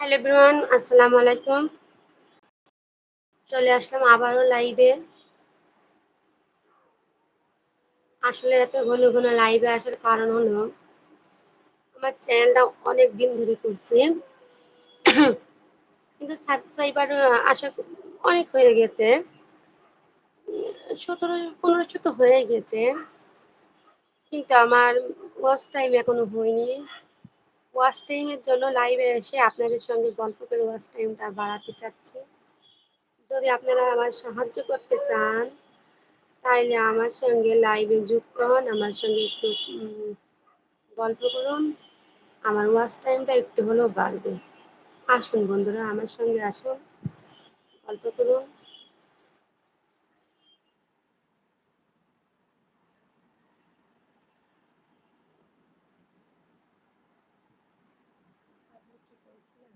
Hello everyone আসসালামু আলাইকুম চলে আসলাম আবারও লাইভে আসলে এত ঘন ঘন লাইভে আসার কারণ হলো, আমার চ্যানেলটা অনেক দিন ধরে করছি। কিন্তু সাবস্ক্রাইবার আসা অনেক হয়ে গেছে। সতেরো পনেরোশো তো হয়ে গেছে। কিন্তু আমার ওয়াচ টাইম এখনও হয়নি। ওয়াচ টাইমের জন্য লাইভে এসে আপনাদের সঙ্গে গল্প করে ওয়াচ টাইমটা বাড়াতে চাচ্ছি। যদি আপনারা আমার সাহায্য করতে চান তাহলে আমার সঙ্গে লাইভে যুক্ত হন, আমার সঙ্গে একটু গল্প করুন। আমার ওয়াচ টাইমটা একটু হলেও বাড়বে। আসুন বন্ধুরা, আমার সঙ্গে আসুন, গল্প করুন। করেছিলাম